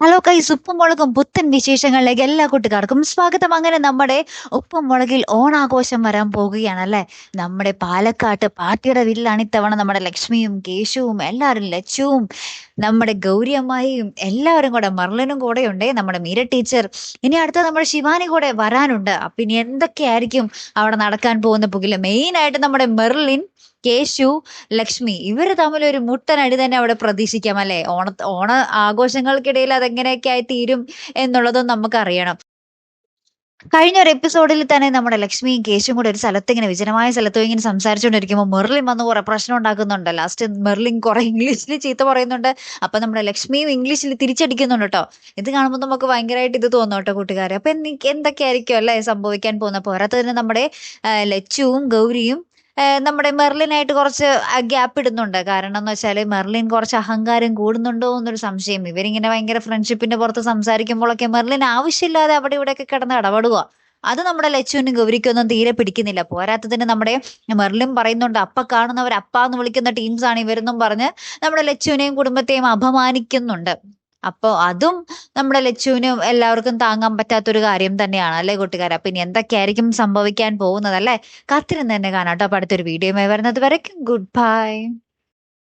Hello കൈസ് ഉപ്പും മുളകും പുത്തൻ വിശേഷങ്ങളിലേക്ക് എല്ലാ കൂട്ടുകാർക്കും സ്വാഗതം. അങ്ങനെ നമ്മുടെ ഉപ്പും മുളകിൽ ഓണാഘോഷം വരാൻ പോകുകയാണ് അല്ലെ നമ്മുടെ പാലക്കാട്ട് പാർട്ടിയുടെ വീട്ടിലാണ് ഇത്തവണ നമ്മുടെ ലക്ഷ്മിയും കേശുവും എല്ലാവരും ലച്ചുവും നമ്മുടെ ഗൗരിയമ്മായിയും എല്ലാവരും കൂടെ മർലനും കൂടെ ഉണ്ട്. നമ്മുടെ മീര ടീച്ചർ ഇനി അടുത്ത നമ്മുടെ ശിവാനി കൂടെ വരാനുണ്ട്. അപ്പൊ ഇനി എന്തൊക്കെയായിരിക്കും അവിടെ നടക്കാൻ പോകുന്ന പുകിൽ മെയിൻ ആയിട്ട് നമ്മുടെ മെർലിൻ കേശു ലക്ഷ്മി ഇവർ തമ്മിൽ ഒരു മുട്ടനടി തന്നെ അവിടെ പ്രതീക്ഷിക്കാം അല്ലെ? ഓണ ഓണ ആഘോഷങ്ങൾക്കിടയിൽ അതെങ്ങനെയൊക്കെ ആയി തീരും എന്നുള്ളതും നമുക്കറിയണം. കഴിഞ്ഞ ഒരു എപ്പിസോഡിൽ തന്നെ നമ്മുടെ ലക്ഷ്മിയും കേശും കൂടെ ഒരു സ്ഥലത്ത് ഇങ്ങനെ വിജനമായ സ്ഥലത്ത് ഇങ്ങനെ സംസാരിച്ചുകൊണ്ടിരിക്കുമ്പോൾ മെർലിൻ വന്ന് കുറെ പ്രശ്നം ഉണ്ടാക്കുന്നുണ്ട് ലാസ്റ്റ് മെർലിൻ കുറെ ഇംഗ്ലീഷിൽ ചീത്ത പറയുന്നുണ്ട്. അപ്പൊ നമ്മുടെ ലക്ഷ്മിയും ഇംഗ്ലീഷിൽ തിരിച്ചടിക്കുന്നുണ്ട് കേട്ടോ. ഇത് കാണുമ്പോൾ നമുക്ക് ഭയങ്കരമായിട്ട് ഇത് തോന്നും കേട്ടോ കൂട്ടുകാരെ. അപ്പൊ എന്തൊക്കെ എന്തൊക്കെയായിരിക്കും അല്ലേ സംഭവിക്കാൻ പോകുന്ന പോരാത്തതിന് നമ്മുടെ ലച്ചുവും ഗൗരിയും നമ്മുടെ മെർലിനായിട്ട് കുറച്ച് ഗ്യാപ്പ് ഇടുന്നുണ്ട്. കാരണം എന്ന് വെച്ചാൽ മെർലിൻ കുറച്ച് അഹങ്കാരം കൂടുന്നുണ്ടോ എന്നൊരു സംശയം. ഇവരിങ്ങനെ ഭയങ്കര ഫ്രണ്ട്ഷിപ്പിന്റെ പുറത്ത് സംസാരിക്കുമ്പോഴൊക്കെ മെർലിൻ ആവശ്യമില്ലാതെ അവിടെ ഇവിടെയൊക്കെ കിടന്ന് ഇടപെടുക അത് നമ്മുടെ ലച്ചുവിനും ഗൗരിക്കൊന്നും തീരെ പിടിക്കുന്നില്ല. പോരാത്തതിന് നമ്മുടെ മെർലിൻ പറയുന്നുണ്ട് അപ്പ കാണുന്നവർ അപ്പ എന്ന് വിളിക്കുന്ന ആണ് ഇവരെന്നും പറഞ്ഞ് നമ്മുടെ ലച്ചുവിനെയും കുടുംബത്തെയും അപമാനിക്കുന്നുണ്ട്. അപ്പോൾ അതും നമ്മുടെ ലച്ചുവിനും എല്ലാവർക്കും താങ്ങാൻ പറ്റാത്തൊരു കാര്യം തന്നെയാണ് അല്ലേ കൂട്ടുകാരെ? അപ്പൊ ഇനി എന്തൊക്കെയായിരിക്കും സംഭവിക്കാൻ പോകുന്നത് അല്ലേ? കാത്തിരുന്ന് തന്നെ കാണാം കേട്ടോ അപ്പൊ അടുത്തൊരു വീഡിയോയുമായി വരുന്നത് വരയ്ക്കും. Good bye